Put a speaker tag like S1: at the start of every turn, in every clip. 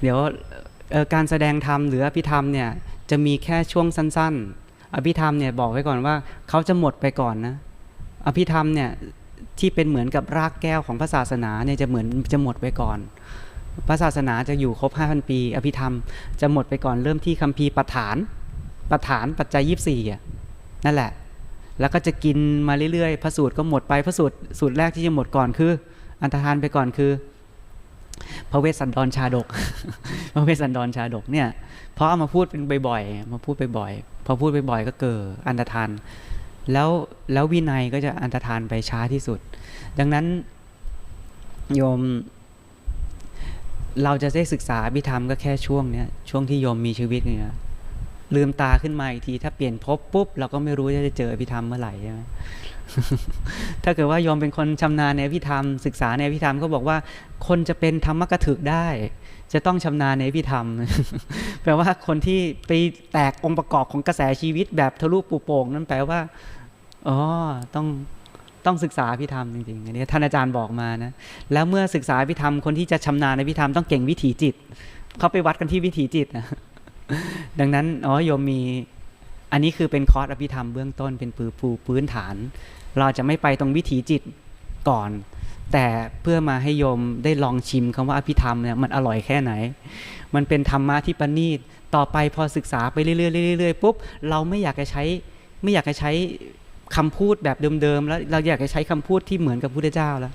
S1: เดี๋ยวการแสดงธรรมหรืออภิธรรมเนี่ยจะมีแค่ช่วงสั้น ๆ อภิธรรมเนี่ยบอกไว้ก่อนว่าเขาจะหมดไปก่อนนะอภิธรรมเนี่ยที่เป็นเหมือนกับรากแก้วของพระศาสนาเนี่ยจะเหมือนจะหมดไปก่อน พระศาสนาจะอยู่ครบ 5,000 ปี อภิธรรมจะหมดไปก่อนเริ่มที่คัมภีร์ปฐานปฐานปัจจัย24อะนั่นแหละ แล้วก็จะกินมาเรื่อยๆพระสูตรก็หมดไปพระสูตรสูตรแรกที่จะหมดก่อนคือ อันตรธานไปก่อนคือ ระเวสสันดรชาดก พระเวสสันดรชาดกเนี่ยเพราะเอามาพูดเป็นบ่อยๆ มาพูดบ่อยๆ พอพูดบ่อยๆ ก็เกิดอันตรธาน แล้วแล้ววินัยก็จะอันตรธานไปช้าที่สุด ดังนั้นโยม เราจะได้ศึกษาอภิธรรมก็แค่ช่วงเนี้ยช่วงที่โยมมีชีวิตเนี่ยลืมตาขึ้นมาอีกที ถ้าเปลี่ยนภพปุ๊บเราก็ไม่รู้จะเจออภิธรรมเมื่อไหร่ใช่ไหม ถ้าเกิดว่าโยมเป็นคนชำนาญในอภิธรรม ศึกษาในอภิธรรมก็บอกว่า คนจะเป็นธรรมกถึกได้ จะต้องชำนาญในอภิธรรม แปลว่าคนที่ไปแตกองค์ประกอบของกระแสชีวิตแบบทะลุปูโป่งนั่นแปลว่าอ๋อต้องต้องศึกษาอภิธรรมจริงๆอันนี้ท่านอาจารย์บอกมานะแล้วเมื่อศึกษาอภิธรรมคนที่จะชำนาญในอภิธรรมต้องเก่งวิถีจิตเขาไปวัดกันที่วิถีจิตนะดังนั้นอ๋อโยมมี อันนี้คือเป็นคอร์สอภิธรรมเบื้องต้นเป็นปือปูพื้นฐาน เราจะไม่ไปตรงวิถีจิตก่อน แต่เพื่อมาให้โยมได้ลองชิมคำว่าอภิธรรมเนี่ยมันอร่อยแค่ไหน มันเป็นธรรมะที่ประณีตต่อไปพอศึกษาไปเรื่อยๆเรื่อยๆปุ๊บเราไม่อยากจะใช้ไม่อยากจะใช้คำพูดแบบเดิมๆแล้วเราอยากจะใช้คำพูดที่เหมือนกับพุทธเจ้าแล้ว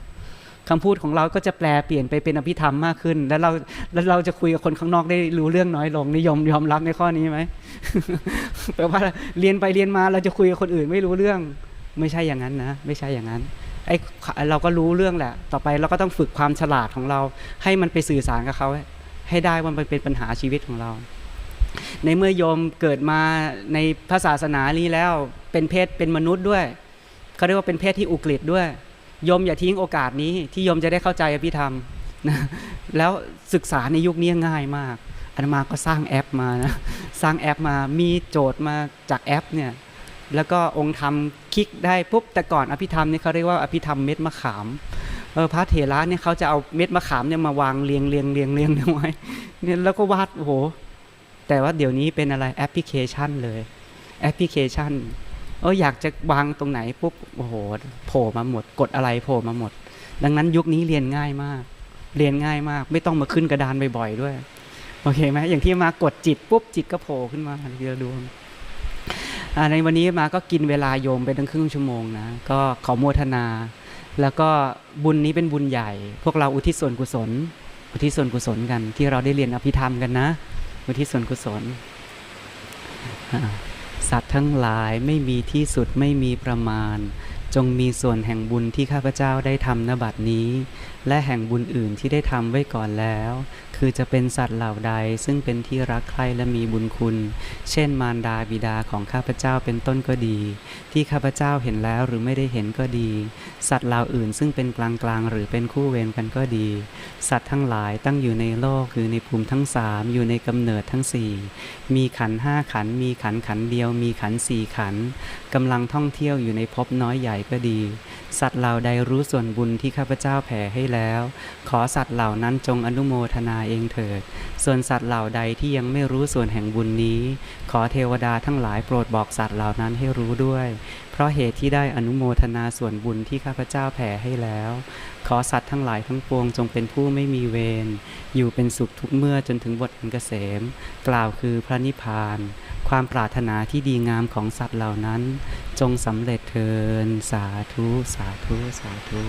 S1: คำพูดของเราก็จะแปลเปลี่ยนไปเป็นอภิธรรมมากขึ้น แล้วเราแล้วเราจะคุยกับคนข้างนอกได้รู้เรื่องน้อยลงนิยมยอมรับในข้อนี้ไหมแปลว่าเรียนไปเรียนมาเราจะคุยกับคนอื่นไม่รู้เรื่อง ไม่ใช่อย่างนั้นนะ ไม่ใช่อย่างนั้นไอ้เราก็รู้เรื่องแหละ ต่อไปเราก็ต้องฝึกความฉลาดของเรา ให้มันไปสื่อสารกับเขาให้ได้ว่ามันเป็นปัญหาชีวิตของเรา ในเมื่อโยมเกิดมาในพระศาสนานี้แล้วเป็นเพศเป็นมนุษย์ด้วยเขาเรียกว่าเป็นเพศที่อุกฤษด้วย ยมอย่าทิ้งโอกาสนี้ที่โยมจะได้เข้าใจอภิธรรมนะแล้วศึกษาในยุคนี้ง่ายมากอาตมาก็สร้างแอปมานะสร้างแอปมามีโจทย์มาจากแอปเนี่ยแล้วก็องค์ธรรมคลิกได้ปุ๊บแต่ก่อนอภิธรรมนี่เขาเรียกว่าอภิธรรมเม็ดมะขามเออพระเถระเนี่ยเขาจะเอาเม็ดมะขามเนี่ยมาวางเรียงเรียงเรียงเรียงไว้เนี่ยแล้วก็วาดโอ้โหแต่ว่าเดี๋ยวนี้เป็นอะไรแอปพลิเคชันเลยแอปพลิเคชัน เอออยากจะวางตรงไหนปุ๊บโอ้โหโผล่มาหมด กดอะไรโผล่มาหมด ดังนั้นยุคนี้เรียนง่ายมาก เรียนง่ายมาก ไม่ต้องมาขึ้นกระดานบ่อยๆด้วยโอเคไหมอย่างที่มากดจิตปุ๊บจิตก็โผล่ขึ้นมาทีละดวงในวันนี้มาก็กินเวลาโยมไปตั้งครึ่งชั่วโมงนะก็ขอโมทนา แล้วก็บุญนี้เป็นบุญใหญ่ พวกเราอุทิศส่วนกุศล อุทิศส่วนกุศลกัน ที่เราได้เรียนอภิธรรมกันนะ อุทิศส่วนกุศล สัตว์ทั้งหลายไม่มีที่สุดไม่มีประมาณ จงมีส่วนแห่งบุญที่ข้าพเจ้าได้ทำนบัดนี้ และแห่งบุญอื่นที่ได้ทำไว้ก่อนแล้ว คือจะเป็นสัตว์เหล่าใดซึ่งเป็นที่รักใคร่และมีบุญคุณ เช่นมารดาบิดาของข้าพเจ้าเป็นต้นก็ดี ที่ข้าพเจ้าเห็นแล้วหรือไม่ได้เห็นก็ดี สัตว์เหล่าอื่นซึ่งเป็นกลางกลางๆหรือเป็นคู่เวรกันก็ดี สัตว์ทั้งหลายตั้งอยู่ในโลกคือในภูมิทั้งสามอยู่ในกำเนิดทั้งสี่มีขันห้าขันมีขันขันเดียว มีขันสี่ขันกำลังท่องเที่ยวอยู่ในภพน้อยใหญ่ก็ดี สัตว์เหล่าใดรู้ส่วนบุญที่ข้าพเจ้าแผ่ให้แล้ว ขอสัตว์เหล่านั้นจงอนุโมทนาเองเถิด ส่วนสัตว์เหล่าใดที่ยังไม่รู้ส่วนแห่งบุญนี้ ขอเทวดาทั้งหลายโปรดบอกสัตว์เหล่านั้นให้รู้ด้วย เพราะเหตุที่ได้อนุโมทนาส่วนบุญที่ข้าพเจ้าแผ่ให้แล้ว ขอสัตว์ทั้งหลายทั้งปวงจงเป็นผู้ไม่มีเวรอยู่เป็นสุขทุกเมื่อจนถึงบทอันเกษม กล่าวคือพระนิพพาน ความปรารถนาที่ดีงามของสัตว์เหล่านั้น จงสำเร็จเทินสาธุสาธุสาธุ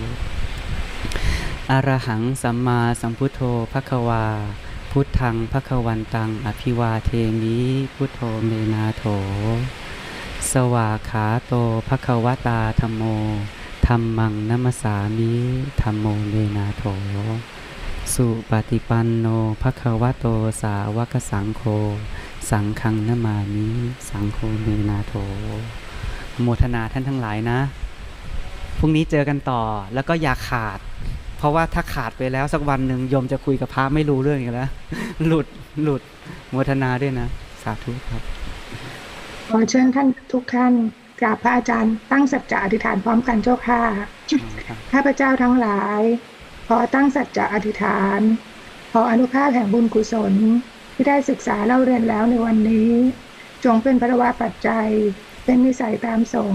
S1: อรหังสัมมาสัมพุทโธภควา พุทธังภควันตัง อภิวาเทมิพุทโธเมนาโถ สวาขาโตภควตาธรรมโมธรรมังนัมสสามิธรรมโมเมนาโถสุปฏิปันโนภควโตสาวกสังโฆ สังฆังนามามิสังโฆเมนาโถโมทนาท่านทั้งหลายนะ พรุ่งนี้เจอกันต่อแล้วก็อย่าขาด เพราะว่าถ้าขาดไปแล้วสักวันหนึ่งโยมจะคุยกับพระไม่รู้เรื่องอีกแล้ว หลุดหลุดโมทนาด้วยนะ สาธุครับ
S2: ขอเชิญท่านทุกท่านกราบพระอาจารย์ตั้งสัจจะอธิษฐานพร้อมกันเจ้าค่ะข้าพเจ้าทั้งหลาย ขอตั้งสัจจะอธิษฐาน ขออนุภาพแห่งบุญกุศล ที่ได้ศึกษาเล่าเรียนแล้วในวันนี้ จงเป็นพระวาปัจจัย เป็นนิสัยตามส่ง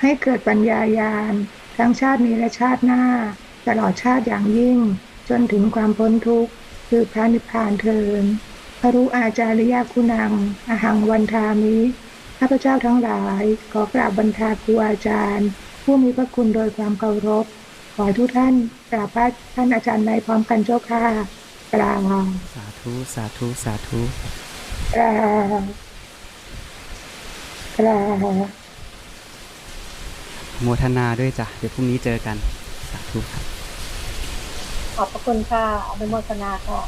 S2: ให้เกิดปัญญายาณทั้งชาตินี้และชาติหน้า ตลอดชาติอย่างยิ่ง จนถึงความพ้นทุกข์ คือพระนิพพานเทินพระรู้อาจาริยคุณังอหังวันทามิข้าพเจ้าทั้งหลาย ขอกราบบรรทาครูอาจารย์ ผู้มีพระคุณโดยความเคารพ ขอทุกท่านกราบพระท่านอาจารย์ในพร้อมกันเจ้าค่ะ กราบ
S1: สาธุสาธุสาธุ
S2: กราบกราบ
S1: โมทนาด้วยจ้ะเดี๋ยวพรุ่งนี้เจอกัน สาธุครับ
S3: ขอบพระคุณค่ะอนุโมทนาค่ะ